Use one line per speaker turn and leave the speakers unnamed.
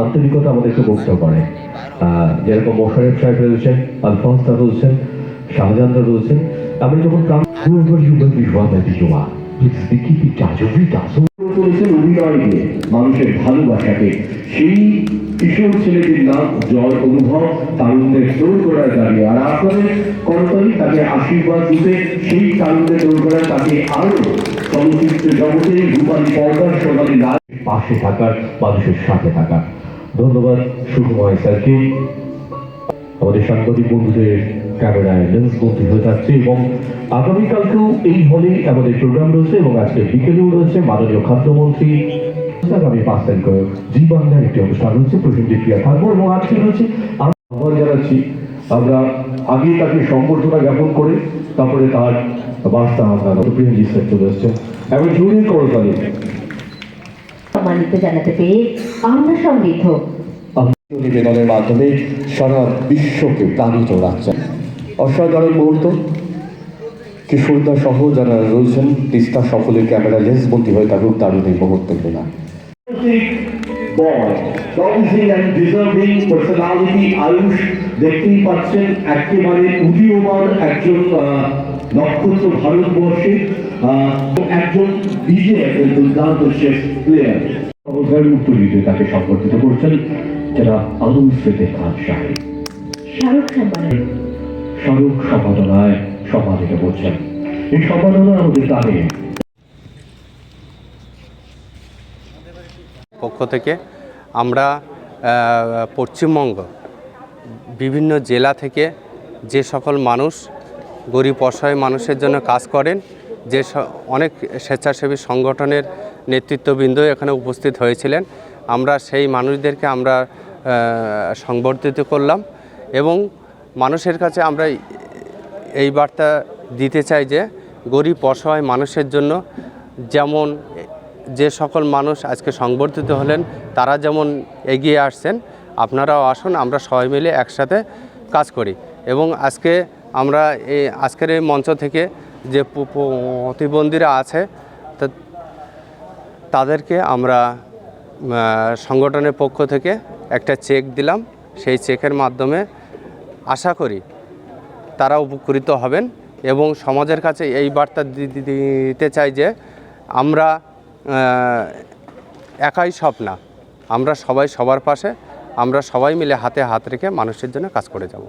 আন্তরিকতা আমাদেরকে যেরকম মোশারেফ সাহেব রয়েছেন রয়েছেন রয়েছেন, আমি যখন. করেছেন অভিনয় মানুষের ভালোবাসাকে। সেই কিশোর ছেলেটির নাম জয় অনুভব তারুণ্যের দৌড় করার দাঁড়িয়ে আর আপনাদের করতালি তাকে আশীর্বাদ দিতে, সেই তারুণ্যের দৌড় করার তাকে আরও চলচ্চিত্র জগতে রূপালী পর্দার পাশে থাকার, মানুষের সাথে থাকা ধন্যবাদ সুকুময় স্যারকে আমাদের সাংবাদিক বন্ধুদের ক্যামেরায় লেন্স বন্দী হয়ে থাকছে এবং আগামীকালকেও এই হলে আমাদের প্রোগ্রাম রয়েছে এবং আজকে বিকেলেও রয়েছে মাননীয় খাদ্যমন্ত্রী। আগামী পাঁচ তারিখ জি একটি অনুষ্ঠান রয়েছে প্রসেনজিৎ ক্রিয়া থাকব এবং আজকে রয়েছে আহ্বান জানাচ্ছি, আমরা আগে তাকে সম্বর্ধনা জ্ঞাপন করে তারপরে তার বার্তা আমরা প্রিয়জিৎ স্যার চলে এসছেন। এবং জুড়ে করতালি।
সম্মানিত জানাতে পেরে আমরা সমৃদ্ধ।
নিবেদনের মাধ্যমে সারা বিশ্বকে প্লাবিত রাখছেন অসাধারণ মুহূর্ত। কিশোরদা সহ যারা রয়েছেন তিস্তা সকলের ক্যামেরা লেন্স বন্দী হয়ে থাকুক, দারুণ এই মুহূর্তগুলো boy promising and deserving personality Ayush দেখতেই পাচ্ছেন একেবারে উদীয়মান একজন নক্ষত্র ভারতবর্ষে একজন বিজে একজন দুর্দান্ত শেষ প্লেয়ার অবসর উত্তর দিতে তাকে সম্পর্কিত করছেন যারা আলম ফেতে খান সাহেব
শাহরুখ
সম্পাদনায় সম্মানিত করছেন এই সম্পাদনা আমাদের তাদের
পক্ষ থেকে আমরা পশ্চিমবঙ্গ বিভিন্ন জেলা থেকে যে সকল মানুষ, গরিব অসহায় মানুষের জন্য কাজ করেন, যে অনেক স্বেচ্ছাসেবী সংগঠনের নেতৃত্ববৃন্দ এখানে উপস্থিত হয়েছিলেন, আমরা সেই মানুষদেরকে আমরা সংবর্ধিত করলাম এবং মানুষের কাছে আমরা এই বার্তা দিতে চাই যে, গরিব অসহায় মানুষের জন্য যেমন যে সকল মানুষ আজকে সংবর্ধিত হলেন, তারা যেমন এগিয়ে আসছেন, আপনারাও আসুন, আমরা সবাই মিলে একসাথে কাজ করি। এবং আজকে আমরা এই, আজকের এই মঞ্চ থেকে যে প্রতিবন্ধীরা আছে তাদেরকে আমরা সংগঠনের পক্ষ থেকে একটা চেক দিলাম। সেই চেকের মাধ্যমে আশা করি তারা উপকৃত হবেন এবং সমাজের কাছে এই বার্তা দিতে চাই যে আমরা একাই সব না। আমরা সবাই সবার পাশে, আমরা সবাই মিলে হাতে হাত রেখে মানুষের জন্য কাজ করে যাব।